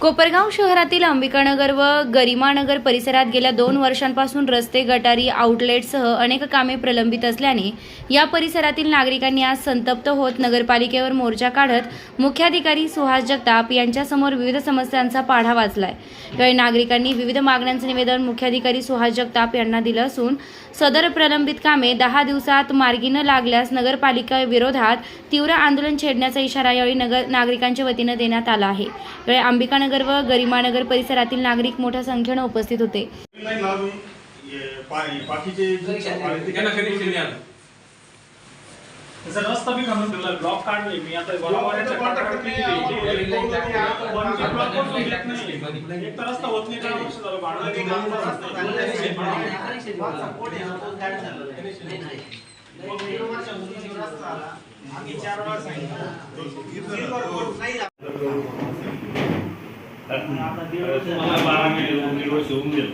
कोपरगाव शहरातील अंबिकानगर व गरिमानगर परिसरात गेल्या दोन वर्षांपासून रस्ते गटारी आउटलेटसह अनेक कामे प्रलंबित असल्याने या परिसरातील नागरिकांनी आज संतप्त होत नगरपालिकेवर मोर्चा काढत मुख्याधिकारी सुहास जगताप यांच्यासमोर विविध समस्यांचा पाढा वाचलाय. यावेळी नागरिकांनी विविध मागण्यांचे निवेदन मुख्याधिकारी सुहास जगताप यांना दिलं असून सदर प्रलंबित कामे दहा दिवसात मार्गी न लागल्यास नगरपालिका विरोधात तीव्र आंदोलन छेडण्याचा इशारा यावेळी नगर नागरिकांच्या वतीनं देण्यात आला आहे. यावेळी नगर व गरिमानगर परिसरातील नागरिक मोठ्या संख्येनं उपस्थित होते. रस्ता बी घालून ब्लॉक काढले मी आता एक तर रस्ता होत नाही चार वर्ष झालं गावचा रस्ता आहे. मला बारा महिने दोन दीड वर्ष होऊन गेलं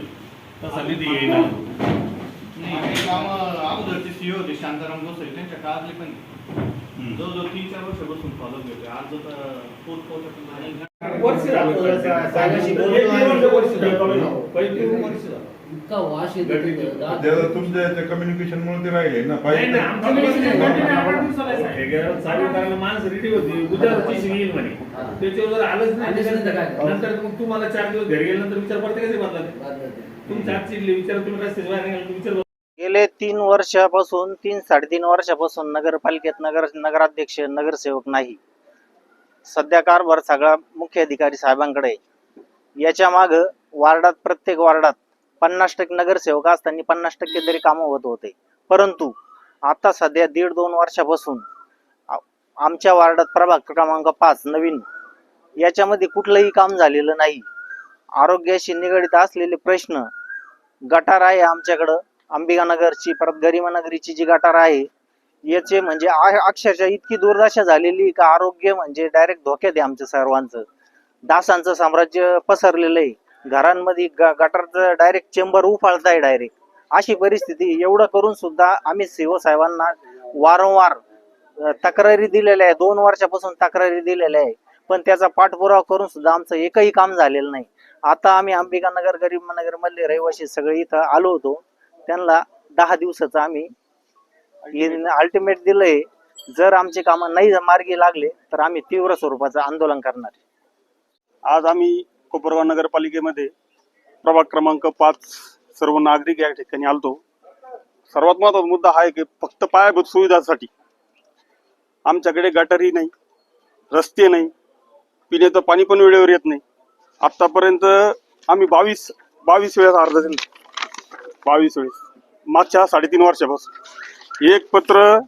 तसा निधी येईना आणि कामं अगोदरचे सीओ होते शांताराम गोसावी त्यांच्या काळातले पण हम्म. जवळजवळ तीन चार वर्षापासून फॉलो घेतोय आज जर पोट पोहोचत वर्ष झालं साहेबांशी बोलून आम्ही वर्ष झालं. पहिली वर्ष झालं. इतका वास येतो त्याला तुमच्या त्या कम्युनिकेशन मुळे ते राहिले ना नाही, पाहिजे. हे. माणसं रेडी होती. उद्या येईल म्हणे. त्याच्यावर जर आलंच नाही? नंतर मग तुम्हाला चार दिवस घरी गेल्यानंतर विचार पडते कसे बदला चिडले विचार तुम्ही रस्त्याच्या बाहेर निघाले, तुम्ही विचार गेले तीन वर्षापासून तीन साडेतीन वर्षापासून नगरपालिकेत नगर नगराध्यक्ष नगरसेवक नाही. सध्या कारभार सगळा मुख्य अधिकारी साहेबांकडे आहे. याच्या माग वार्डात प्रत्येक वार्डात पन्नास टक्के नगरसेवक असताना पन्नास टक्के तरी कामं होत होते. परंतु आता सध्या दीड दोन वर्षापासून आमच्या वार्डात प्रभाग क्रमांक पाच नवीन याच्यामध्ये कुठलंही काम झालेलं नाही. आरोग्याशी निगडित असलेले प्रश्न गटार आहे आमच्याकडं. अंबिकानगरची परत गरिमानगरीची जी गटार आहे याचे म्हणजे आ- अक्षरशः इतकी दुर्दशा झालेली का आरोग्य म्हणजे डायरेक्ट धोक्यात आहे आमच्या सर्वांचं. दासांचं साम्राज्य पसरलेलं आहे. घरांमध्ये गटारचं डायरेक्ट चेंबर उफाळत आहे डायरेक्ट अशी परिस्थिती एवढं करून सुद्धा आम्ही सीओ साहेबांना वारंवार तक्रारी दिलेल्या आहे दोन वर्षापासून तक्रारी दिलेल्या आहे पण त्याचा पाठपुरावा करून सुद्धा आमचं एकही काम झालेलं नाही. आता आम्ही अंबिकानगर गरीबनगर मधले रहिवासी सगळे इथं आलो होतो. त्यांना दहा दिवसाचं आम्ही अल्टिमेट दिलंय. जर आमचे कामं नाही मार्गी लागले तर आम्ही तीव्र स्वरूपाचं आंदोलन करणार. आज आम्ही कोपरगाव नगरपालिकेमध्ये प्रभाग क्रमांक पाच सर्व नागरिक या ठिकाणी आलतो. सर्वात महत्त्वाचा मुद्दा हा आहे की फक्त पायाभूत सुविधासाठी आमच्याकडे गटारी नाही रस्ते नाही पिण्याचं पाणी पण वेळेवर येत नाही. आत्तापर्यंत आम्ही बावीस बावीस वेळेस अर्ज दिला. बावीस वेळेस. मागच्या साडेतीन वर्षापासून. एक पत्र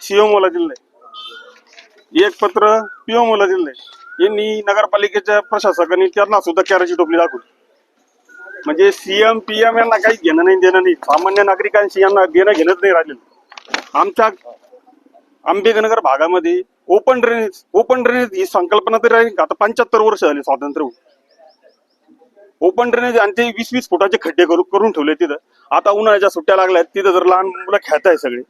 सीएमओला आहे एक पत्र पीएमओला आहे यांनी नगरपालिकेच्या प्रशासकांनी त्यांना सुद्धा कॅराची टोपली दाखवली म्हणजे सीएम पीएम यांना काही घेणं नाही देणं नाही. सामान्य नागरिकांशी यांना देणं घेणंच नाही राहिलेलं. आमच्या अंबेकनगर भागामध्ये ओपन ड्रेनेज ओपन ड्रेनेज ही संकल्पना तरी राहील आता पंच्याहत्तर वर्ष झाली स्वातंत्र्य ओपन ड्रेनेज आणि ते वीस वीस फुटाचे खड्डे करू- करून ठेवले तिथं. आता उन्हाळ्याच्या सुट्ट्या लागल्यात. तिथं जर लहान मुलं खेळताय सगळे.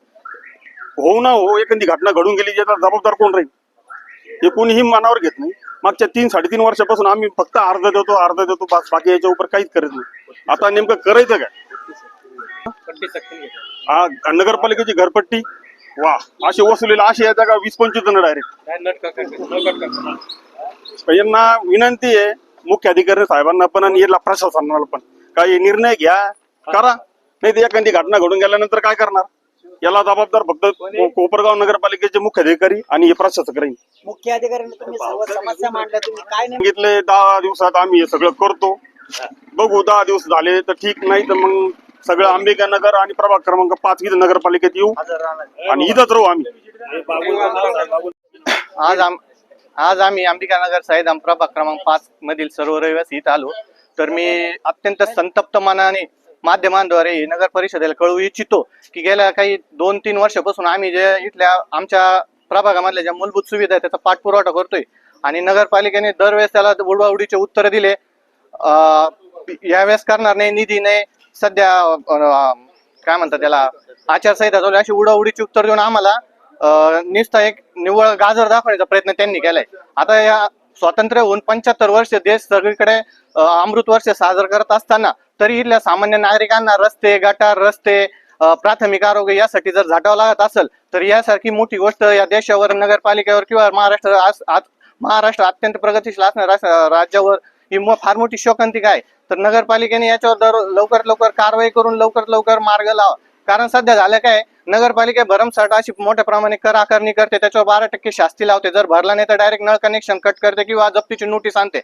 हो ना हो एखादी घटना घडून गेली त्याचा जबाबदार कोण राहील? हे कोणीही मनावर घेत नाही. मागच्या तीन साडेतीन वर्षापासून आम्ही फक्त अर्ध देतो अर्ध देतो बस बाकी याच्या उपर काहीच करत नाही. आता नेमकं करायचं काय? हा नगरपालिकेची घरपट्टी? वा असे वसुलेला असे येतात का वीस पंचवीस जण डायरेक्ट यांना विनंती आहे मुख्य अधिकारी साहेबांना पण आणि याला प्रशासनाला पण. काही निर्णय घ्या करा. नाही तर एखादी घटना घडून गेल्यानंतर काय करणार? याला जबाबदार फक्त को- कोपरगाव नगरपालिकेचे मुख्य अधिकारी आणि हे प्रशासक राहील. मुख्य अधिकाऱ्यांनी तुम्ही सर्व समस्या मांडल्या तुम्ही काय सांगितले दहा दिवसात आम्ही हे सगळं करतो. बघू दहा दिवस झाले तर ठीक नाही तर मग सगळं अंबिका नगर आणि प्रभाग क्रमांक पाच इथं नगरपालिकेत येऊ. आणि इथंच राहू आम्ही. आज आम आज आम्ही अंबिकानगर साईदाम प्रभाग क्रमांक पाच मधील सर्व रहिवासी इथं आलो. तर मी अत्यंत संतप्त मनाने माध्यमांद्वारे नगर परिषदेला कळवू इच्छितो की गेल्या काही दोन तीन वर्षापासून आम्ही जे इथल्या आमच्या प्रभागामधल्या ज्या मूलभूत सुविधा आहेत त्याचा पाठपुरवठा करतोय. आणि नगरपालिकेने दरवेळेस त्याला उडवाउडीचे उत्तर दिले. यावेळेस करणार नाही निधी नाही. सध्या काय म्हणतात त्याला आचारसंहिता चालू अशी उडाउडीची उत्तर देऊन आम्हाला अं, एक निव्वळ गाजर दाखवण्याचा प्रयत्न त्यांनी केलाय. आता या स्वातंत्र्य होऊन पंच्याहत्तर वर्ष देश सगळीकडे अमृत वर्ष साजरा करत असताना तरी इथल्या सामान्य नागरिकांना रस्ते गटार रस्ते प्राथमिक आरोग्य यासाठी जर झाटावं लागत असेल तर यासारखी मोठी गोष्ट या देशावर नगरपालिकेवर किंवा महाराष्ट्र आज- आज- महाराष्ट्र अत्यंत प्रगतीशील असणाऱ्या राज्यावर ही फार मोठी शोकांतिका आहे. तर नगरपालिकेने याच्यावर दर लवकरात लवकर कारवाई करून लवकरात लवकर मार्ग लावा. कारण सध्या झालं काय नगरपालिका भरमसाठ अशी मोठ्या प्रमाणे कर आकारणी करते त्याच्यावर बारा टक्के शास्ती लावते. जर भरला नाही तर डायरेक्ट नळ कनेक्शन कट करते किंवा जप्तीची नोटीस आणते.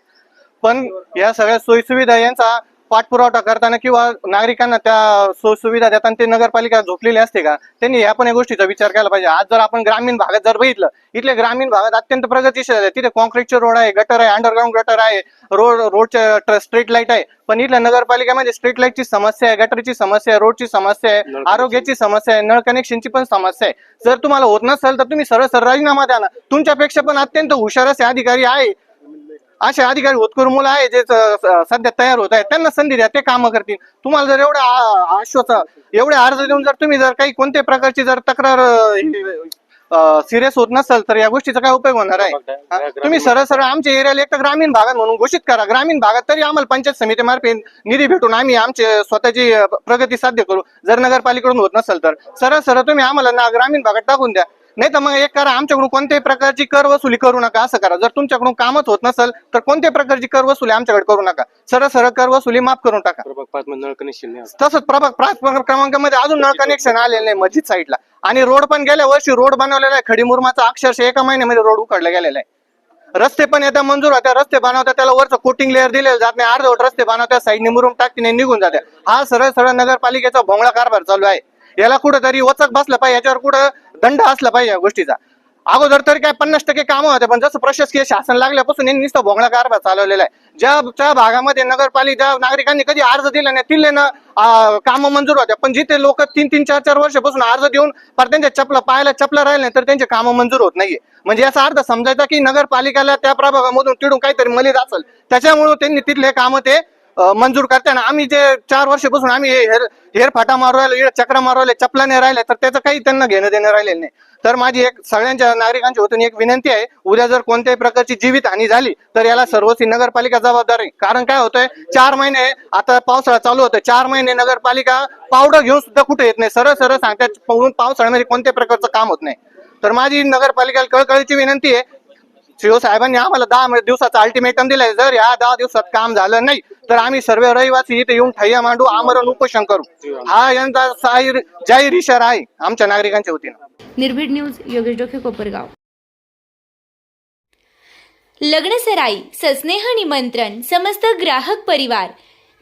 पण या सगळ्या सोयीसुविधा यांचा पाठपुरवठा करताना किंवा नागरिकांना त्या सोयीसुविधा देताना ते नगरपालिका झोपलेली असते का? त्यांनी या पण या गोष्टीचा विचार केला पाहिजे. आज जर आपण ग्रामीण भागात जर बघितलं इथल्या ग्रामीण भागात अत्यंत प्रगतीशील आहे तिथे कॉन्क्रीटचे रोड आहे गटर आहे अंडरग्राऊंड गटर आहे रोड रोडचे स्ट्रीट लाइट आहे. पण इथल्या नगरपालिकेमध्ये स्ट्रीट लाईटची समस्या आहे गटरची समस्या आहे रोडची समस्या आहे आरोग्याची समस्या आहे नळ कनेक्शनची पण समस्या आहे. जर तुम्हाला होत नसेल तर तुम्ही सरळ सरळ राजीनामा द्या ना. तुमच्यापेक्षा पण अत्यंत हुशार असे अधिकारी आहे. असे अधिकारी होतकरू मुलं आहे जे सध्या तयार होत आहेत. त्यांना संधी द्या ते कामं करतील. तुम्हाला जर एवढं आ- आश्वासन एवढे अर्ज देऊन जर तुम्ही जर काही कोणत्याही प्रकारची जर तक्रार सिरियस होत नसेल तर या गोष्टीचा काय उपयोग होणार आहे? तुम्ही सरळ सरळ आमच्या एरियाला एक तर ग्रामीण भागात म्हणून घोषित करा. ग्रामीण भागात तरी आम्हाला पंचायत समितीमार्फत निधी भेटून आम्ही आमचे स्वतःची प्रगती साध्य करू. जर नगरपालिकेकडून होत नसेल तर. सरळ सरळ तुम्ही आम्हाला ना ग्रामीण भागात टाकून द्या. नाही तर मग एक करा आमच्याकडून कोणत्याही प्रकारची कर वसुली करू नका असं करा. जर तुमच्याकडून कामच होत नसेल तर कोणत्याही प्रकारची कर वसुली आमच्याकडे करू नका. सरळ सरळ कर वसुली माफ करून टाका. तसंच प्रभाग पाच क्रमांकामध्ये अजून नळ कनेक्शन आलेलं नाही मस्जिद साईडला. आणि रोड पण गेल्या वर्षी रोड बनवलेला आहे. खडीमुरमाचा अक्षरशः एका महिन्यामध्ये रोड उकडला गेलेला आहे. रस्ते पण येत्या मंजूर होत्या रस्ते बनवत्या त्याला वरचं कोटिंग लेअर दिलेलं जात नाही. अर्धवट रस्ते बनवत्या साईडने मुरुम टाकतीने निघून जात्या. हा सरळ सरळ नगरपालिकेचा भोंगळा कारभार चालू आहे. याला कुठंतरी वचक बसलं पाहिजे याच्यावर कुठं दंड असला पाहिजे या गोष्टीचा. अगोदर तरी काय पन्नास टक्के कामं होते पण जसं प्रशासकीय शासन लागल्यापासून यांनी नुसतं भोंगळा कारभार चालवलेला आहे. ज्या ज्या भागामध्ये नगरपालिका ज्या नागरिकांनी कधी अर्ज दिला नाही तिथले ना कामं मंजूर होत्या. पण जिथे लोक तीन तीन चार चार वर्षापासून अर्ज देऊन पर त्यांच्या चपला पायाला चपला राहिले नाही तर त्यांचे कामं मंजूर होत नाहीये. म्हणजे याचा अर्थ समजायचा की नगरपालिकेला त्या प्रभागामधून तिडून काहीतरी मलिद असेल. त्याच्यामुळे त्यांनी तिथले कामं ते मंजूर करते ना. आम्ही जे चार वर्षापासून आम्ही हे हेर हेरफाटा मारू राहिलो चक्र मारू राहिले चपलाने राहिले तर त्याचं काही त्यांना घेणं देणं राहिलेलं नाही. तर माझी एक सगळ्यांच्या नागरिकांची होतून एक विनंती आहे उद्या जर कोणत्याही प्रकारची जीवित हानी झाली तर याला सर्वस्वी नगरपालिका जबाबदार. आहे कारण काय होतंय चार महिने आता पावसाळा चालू होतोय चार महिने नगरपालिका पावडर घेऊन सुद्धा कुठे येत नाही. सरळ सरळ सांगतात पावसाळ्यामध्ये कोणत्याही प्रकारचं काम होत नाही. तर माझी नगरपालिकेला कळकळीची विनंती आहे सीओ साहेबांनी आम्हाला दहा दिवसाचा अल्टिमेटम दिलाय. जर या दहा दिवसात काम झालं नाही तर आम्ही सर्व रहिवासी इथे येऊन ठय्या मांडू आमरण उपोषण करू. हा यांचा जाहीर जाहीर इशारा आहे आमच्या नागरिकांच्या वतीनं. निर्भीड न्यूज योगेश डोके कोपरगाव. लग्नसराई सस्नेह निमंत्रण समस्त ग्राहक परिवार